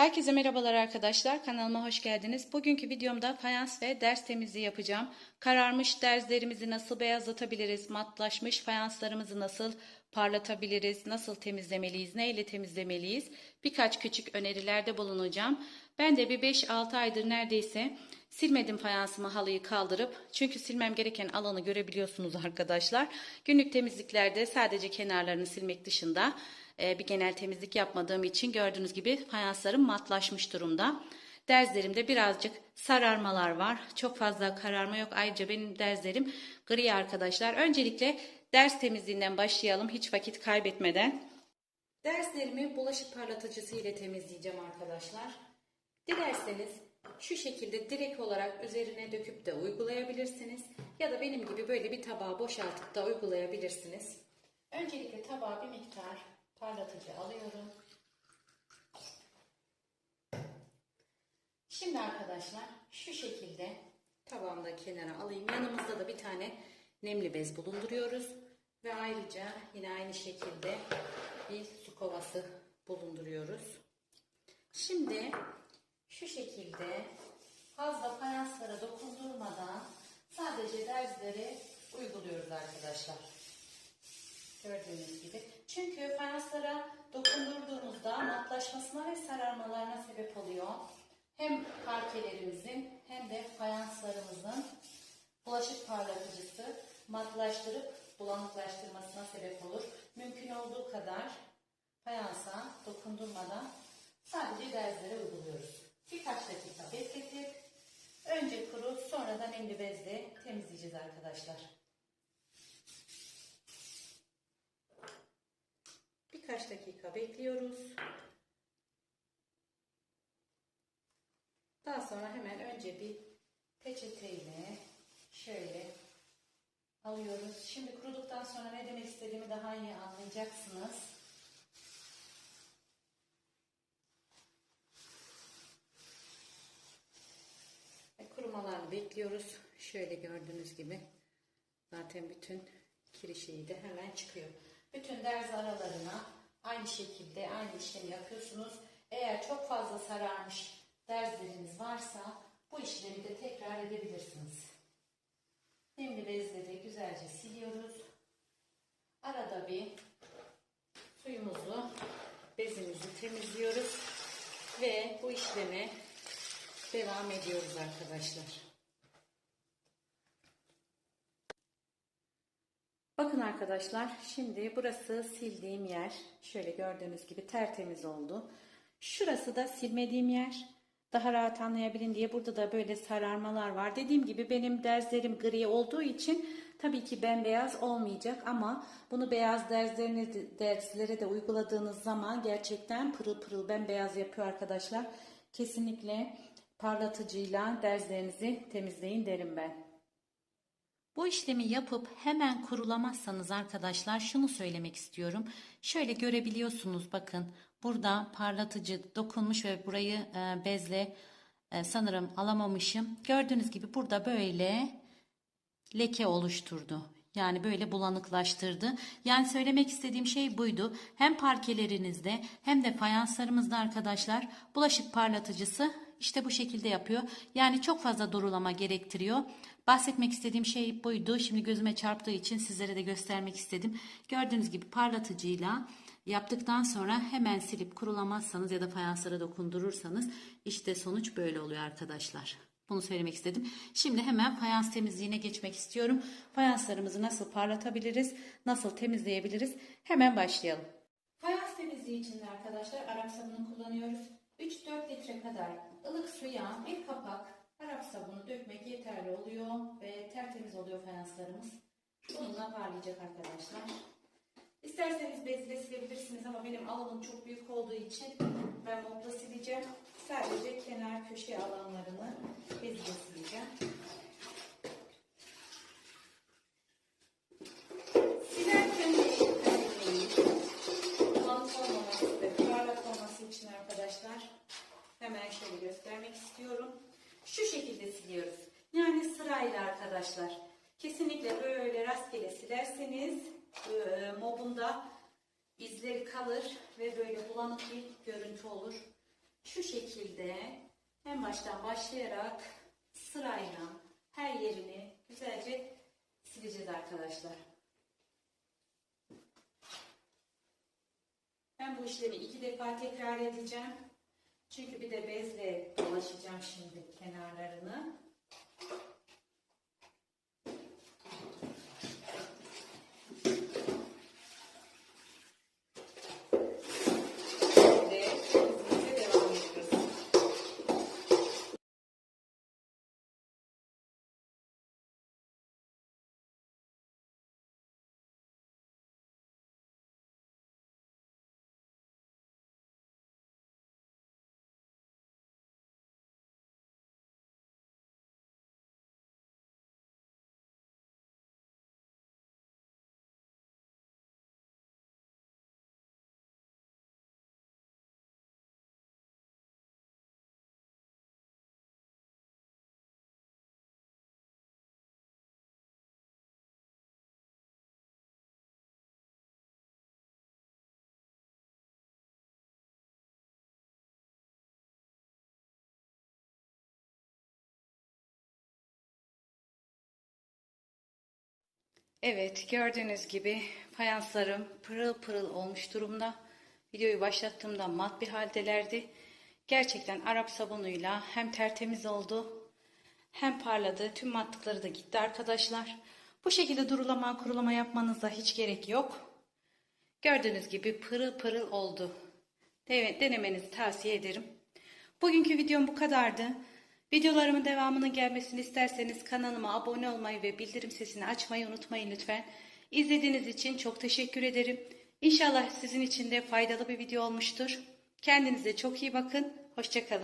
Herkese merhabalar arkadaşlar. Kanalıma hoş geldiniz. Bugünkü videomda fayans ve ders temizliği yapacağım. Kararmış derslerimizi nasıl beyazlatabiliriz? Matlaşmış fayanslarımızı nasıl parlatabiliriz? Nasıl temizlemeliyiz? Ne ile temizlemeliyiz? Birkaç küçük önerilerde bulunacağım. Ben de bir 5-6 aydır neredeyse silmedim fayansımı halıyı kaldırıp. Çünkü silmem gereken alanı görebiliyorsunuz arkadaşlar. Günlük temizliklerde sadece kenarlarını silmek dışında e, bir genel temizlik yapmadığım için gördüğünüz gibi fayanslarım matlaşmış durumda. Derzlerimde birazcık sararmalar var. Çok fazla kararma yok. Ayrıca benim derzlerim gri arkadaşlar. Öncelikle ders temizliğinden başlayalım hiç vakit kaybetmeden. Derslerimi bulaşık parlatıcısı ile temizleyeceğim arkadaşlar. Dilerseniz şu şekilde direkt olarak üzerine döküp de uygulayabilirsiniz. Ya da benim gibi böyle bir tabağa boşaltıp da uygulayabilirsiniz. Öncelikle tabağa bir miktar parlatıcı alıyorum. Şimdi arkadaşlar şu şekilde tabağımda kenara alayım. Yanımızda da bir tane nemli bez bulunduruyoruz. Ve ayrıca yine aynı şekilde bir su kovası bulunduruyoruz. Şimdi şu şekilde fazla fayanslara dokundurmadan sadece derzleri uyguluyoruz arkadaşlar. Gördüğünüz gibi. Çünkü fayanslara dokundurduğumuzda matlaşmasına ve sararmalarına sebep oluyor. Hem parkelerimizin hem de fayanslarımızın bulaşık parlatıcısı matlaştırıp bulanıklaştırmasına sebep olur. Mümkün olduğu kadar fayansa dokundurmadan sadece derzlere uyguluyoruz. Birkaç dakika bekletip önce kuru nemli bezle temizleyeceğiz arkadaşlar. Birkaç dakika bekliyoruz. Daha sonra hemen önce bir peçeteyle şöyle alıyoruz. Şimdi kuruduktan sonra ne demek istediğimi daha iyi anlayacaksınız. Ve bekliyoruz. Şöyle gördüğünüz gibi zaten bütün kirişeği de hemen çıkıyor. Bütün derz aralarına aynı şekilde aynı işlemi yapıyorsunuz. Eğer çok fazla sararmış derzleriniz varsa bu işlemi de tekrar edebilirsiniz. Nemli bezle de güzelce siliyoruz. Arada bir suyumuzu, bezimizi temizliyoruz ve bu işleme devam ediyoruz arkadaşlar. Bakın arkadaşlar şimdi burası sildiğim yer. Şöyle gördüğünüz gibi tertemiz oldu. Şurası da silmediğim yer. Daha rahat anlayabilin diye burada da böyle sararmalar var. Dediğim gibi benim derzlerim gri olduğu için tabii ki bembeyaz olmayacak ama bunu beyaz derzlerine, derzlere de uyguladığınız zaman gerçekten pırıl pırıl bembeyaz yapıyor arkadaşlar. Kesinlikle parlatıcıyla derzlerinizi temizleyin derim ben. Bu işlemi yapıp hemen kurulamazsanız arkadaşlar şunu söylemek istiyorum. Şöyle görebiliyorsunuz bakın burada parlatıcı dokunmuş ve burayı e, bezle e, sanırım alamamışım. Gördüğünüz gibi burada böyle leke oluşturdu. Yani böyle bulanıklaştırdı. Yani söylemek istediğim şey buydu. Hem parkelerinizde hem de fayanslarımızda arkadaşlar bulaşık parlatıcısı işte bu şekilde yapıyor. Yani çok fazla durulama gerektiriyor. Bahsetmek istediğim şey buydu. Şimdi gözüme çarptığı için sizlere de göstermek istedim. Gördüğünüz gibi parlatıcıyla yaptıktan sonra hemen silip kurulamazsanız ya da fayanslara dokundurursanız işte sonuç böyle oluyor arkadaşlar. Bunu söylemek istedim. Şimdi hemen fayans temizliğine geçmek istiyorum. Fayanslarımızı nasıl parlatabiliriz, nasıl temizleyebiliriz? Hemen başlayalım. Fayans temizliği için de arkadaşlar Arap sabunu kullanıyoruz. 3-4 litre kadar ılık suya bir kapak Arap sabunu dökmek yeterli oluyor ve tertemiz oluyor fayanslarımız. Bununla parlayacak arkadaşlar. İsterseniz bezle silebilirsiniz ama benim alanım çok büyük olduğu için ben mopla sileceğim. Sadece kenar köşe alanlarını bezle sileceğim. Sırayla arkadaşlar. Kesinlikle böyle rastgele silerseniz e, mobunda izleri kalır ve böyle bulanık bir görüntü olur. şu şekilde en baştan başlayarak sırayla her yerini güzelce sileceğiz arkadaşlar. Ben bu işlemi iki defa tekrar edeceğim. Çünkü bir de bezle dolaşacağım şimdi kenarlarını. Evet gördüğünüz gibi fayanslarım pırıl pırıl olmuş durumda. Videoyu başlattığımda mat bir haldelerdi. Gerçekten Arap sabunuyla hem tertemiz oldu hem parladı. Tüm matlıkları da gitti arkadaşlar. Bu şekilde durulama kurulama yapmanıza hiç gerek yok. Gördüğünüz gibi pırıl pırıl oldu. Evet, denemenizi tavsiye ederim. Bugünkü videom bu kadardı. Videolarımın devamının gelmesini isterseniz kanalıma abone olmayı ve bildirim sesini açmayı unutmayın lütfen. İzlediğiniz için çok teşekkür ederim. İnşallah sizin için de faydalı bir video olmuştur. Kendinize çok iyi bakın. Hoşçakalın.